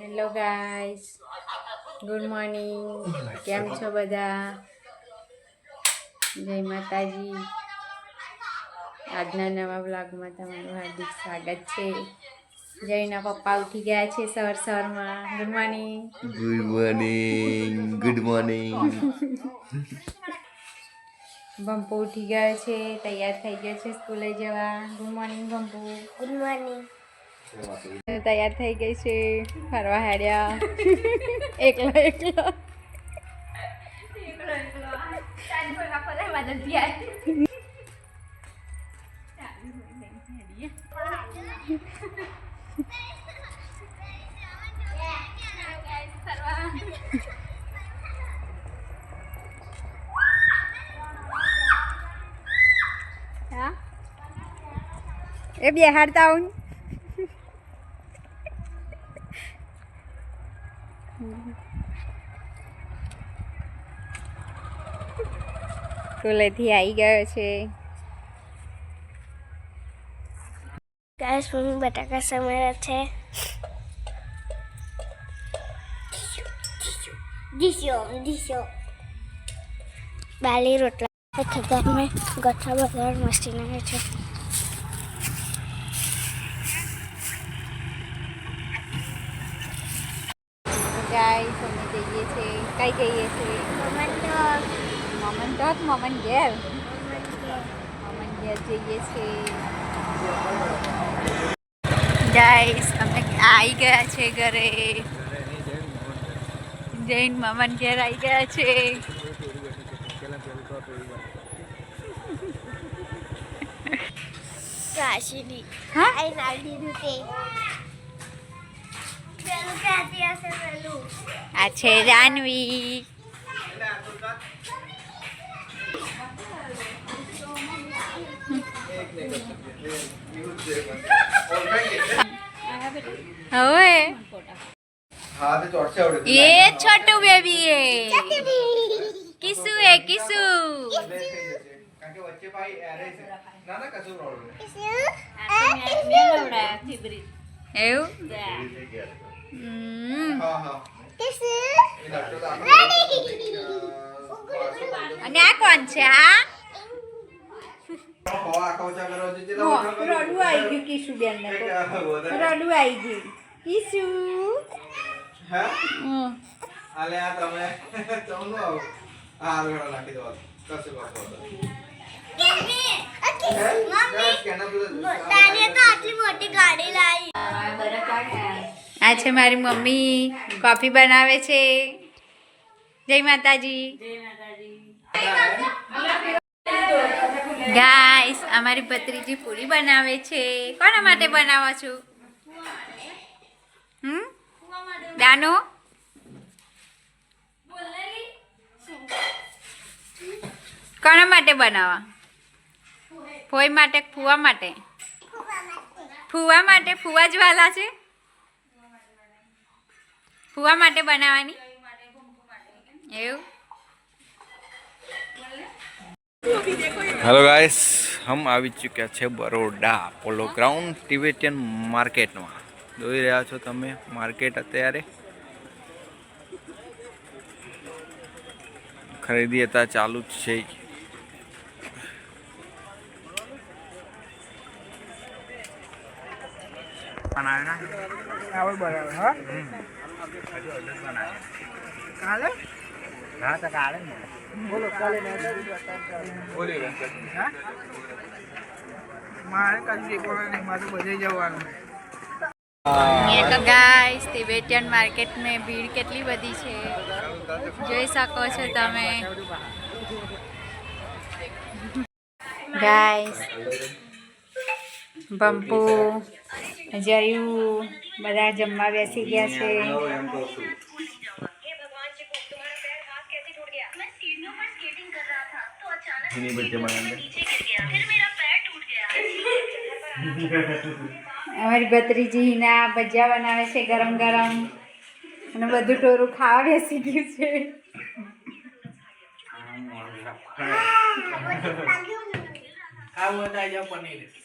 Hello guys good morning કેમ છો બધા? જય માતાજી. આજના નવા બ્લોગમાં તમારું હાર્દિક સ્વાગત છે. જયના પપ્પા ઉઠી ગયા છે સવાર સવારમાં. Good morning good morning good morning Bhampu ઉઠી ગયો છે. તૈયાર થઈ ગયો છે સ્કૂલે જવા. Good morning Bhampu good morning તૈયાર થઈ ગઈ છે ફરવા હેડ્યા એકલો એકલો હા એ બેહાડતા આવું સ્કૂલેથી આવી ગયો છે. ગાઈસ મમ્મી બટાકા સમાર્યા છે. દીશો દીશો બાલી રોટલા ખેતર મેં ગઠા બધા મસ્તી નાખે છે. ગાઈસ અમે જઈએ છે કઈ જઈએ છે મમન તો મમન ઘેર. મમન ઘેર જઈએ છે ગાઈસ અમે આવી ગયા છે ઘરે. જૈન મમન ઘેર આવી ગયા છે. કાશીની. હા? આઈ નાલી દીધું તે. આ છે જાનવી હવે હા તો ચોરસે આવડે ये छोटू बेबी है किसु है किसु કારણ કે વચ્ચે ભાઈ એરે છે ના ના કશું પ્રોબ્લેમ એવું અને આ કોણ છે આ રડવું આવી ગયું કિશુ બેન ને રડવું આવી ગયું કિશુ હા આ તમે તમને આવો હા આગળ નાખી દો કશું કશું આ છે મારી મમ્મી, કોફી બનાવે છે. જય માતાજી. ગાઈસ અમારી ભત્રીજી પૂરી બનાવે છે. કોના માટે બનાવો છો? હમ? દાનો? કોના માટે બનાવવા ફોઈ માટે ફુવા માટે? ફુવા માટે? ફુવા જ વાલા છે? ફુવા માટે બનાવવાની? હેલો ગાઈસ હમ આવી ચૂક્યા છે બરોડા પોલો ગ્રાઉન્ડ ટિબેટિયન માર્કેટમાં જોઈ રહ્યા છો તમે માર્કેટ અત્યારે? ખરીદી હતા, ચાલુ જ છે. પણ આવ્યા ગાઈસ તિબેટિયન માર્કેટ में ભીડ કેટલી બધી છે જોઈ શકો છો તમે ગાઈસ બંપુ જયું બધા જમવા બેસી ગયા છે. અમારી ભત્રીજી હિના ભજીયા બનાવે છે ગરમ ગરમ. અને બધું ટોરું ખાવા બેસી ગયું છે. ખાવું પનીર.